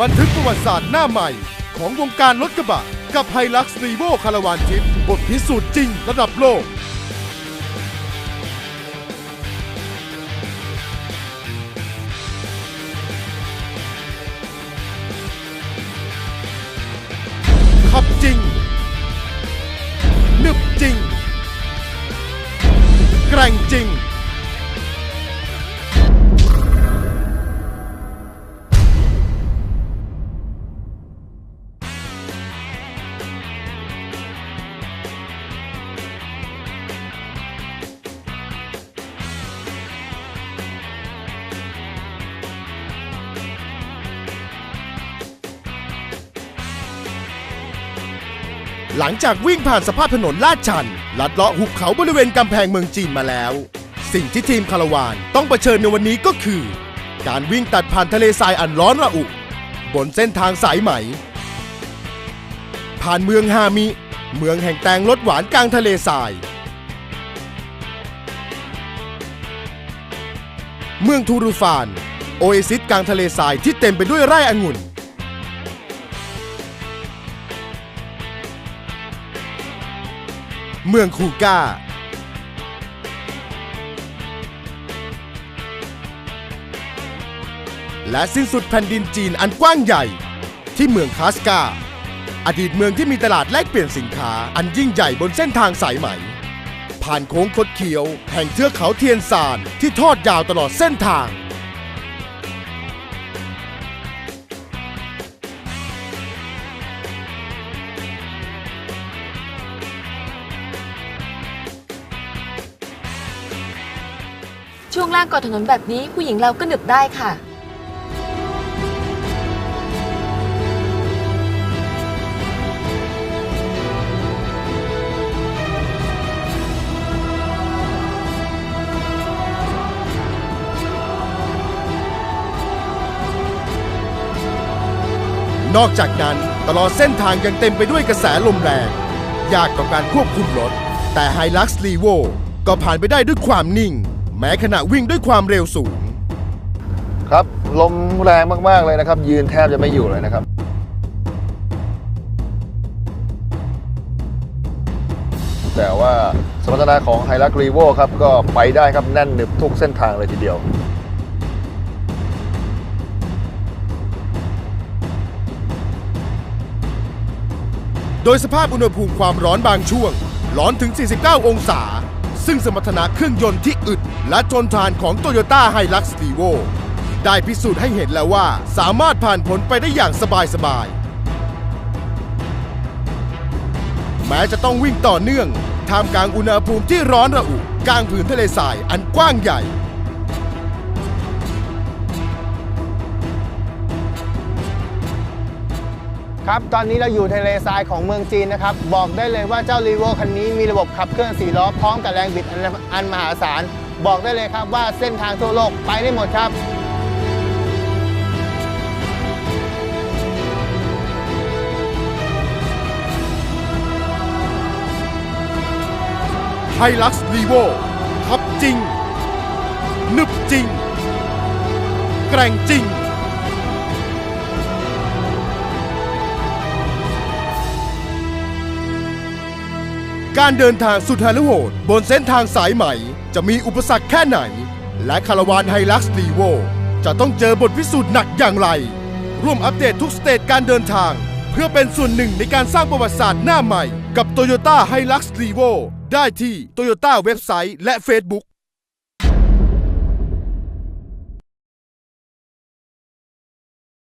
บันทึกประวัติศาสตร์หน้าใหม่ ของวงการรถกระบะ กับไฮลักซ์รีโวคาราวานทิปบทพิสูจน์จริงระดับโลก ขับจริงนึบจริง แกร่งจริง หลังจากวิ่งผ่านสภาพถนนลาดชัน ลัดเลาะหุบเขาบริเวณกำแพงเมืองจีนมาแล้ว สิ่งที่ทีมคาราวานต้องเผชิญในวันนี้ก็คือ การวิ่งตัดผ่านทะเลทรายอันร้อนระอุ บนเส้นทางสายไหม ผ่านเมืองฮามิ เมืองแห่งแตงรสหวานกลางทะเลทราย เมืองทูรูฟาน โอเอซิสกลางทะเลทรายที่เต็มไปด้วยไร่องุ่น เมืองคูก้า และสิ้นสุดแผ่นดินจีนอันกว้างใหญ่ ที่เมืองคาสกา อดีตเมืองที่มีตลาดแลกเปลี่ยนสินค้าอันยิ่งใหญ่บนเส้นทางสายไหม ผ่านโค้งคดเคี้ยวแห่งเทือกเขาเทียนซานที่ทอดยาวตลอดเส้นทาง วงล่างก่อถนนแบบนี้ผู้หญิงเราก็หนึบได้ค่ะ นอกจากนั้นตลอดเส้นทางยังเต็มไปด้วยกระแสลมแรง ยากต่อการควบคุมรถ แต่ h i l u x l e v o ก็ผ่านไปได้ด้วยความนิ่ง แม้ขณะวิ่งด้วยความเร็วสูง ครับ ลมแรงมาก ๆ เลยนะครับ ยืนแทบจะไม่อยู่เลยนะครับ แต่ว่าสมรรถนะของไฮรักรีโวครับ ก็ไปได้ครับแน่นหนึบทุกเส้นทางเลยทีเดียวโดยสภาพอุณหภูมิความร้อนบางช่วง ร้อนถึง 49 องศา ซึ่งสมรรถนะเครื่องยนต์ที่อึด และทนทานของ Toyota Hilux Levo ได้พิสูจน์ให้เห็นแล้วว่าสามารถผ่านพ้นไปได้อย่างสบายๆ แม้จะต้องวิ่งต่อเนื่องท่ามกลางอุณหภูมิที่ร้อนระอุกลางผืนทะเลทรายอันกว้างใหญ่ ครับ ตอนนี้เราอยู่ทะเลทรายของเมืองจีนนะครับ บอกได้เลยว่าเจ้ารีโวคันนี้มีระบบขับเคลื่อน4ล้อพร้อมกับแรงบิดอันอันมหาศาล บอกได้เลยครับว่าเส้นทางทั่วโลกไปได้หมดครับไฮลักซ์ลีโวขับจริง นึบจริง แกร่งจริง การเดินทางสุดฮารุโหด บนเส้นทางสายใหม่ จะมีอุปสรรคแค่ไหน และคาราวานไฮลักซ์ลีโวจะต้องเจอบทพิสูจน์หนักอย่างไร ร่วมอัปเดตทุกสเตจการเดินทาง เพื่อเป็นส่วนหนึ่งในการสร้างประวัติศาสตร์หน้าใหม่ กับ Toyota Hilux Levo ได้ที่ Toyota เว็บไซต์และ Facebook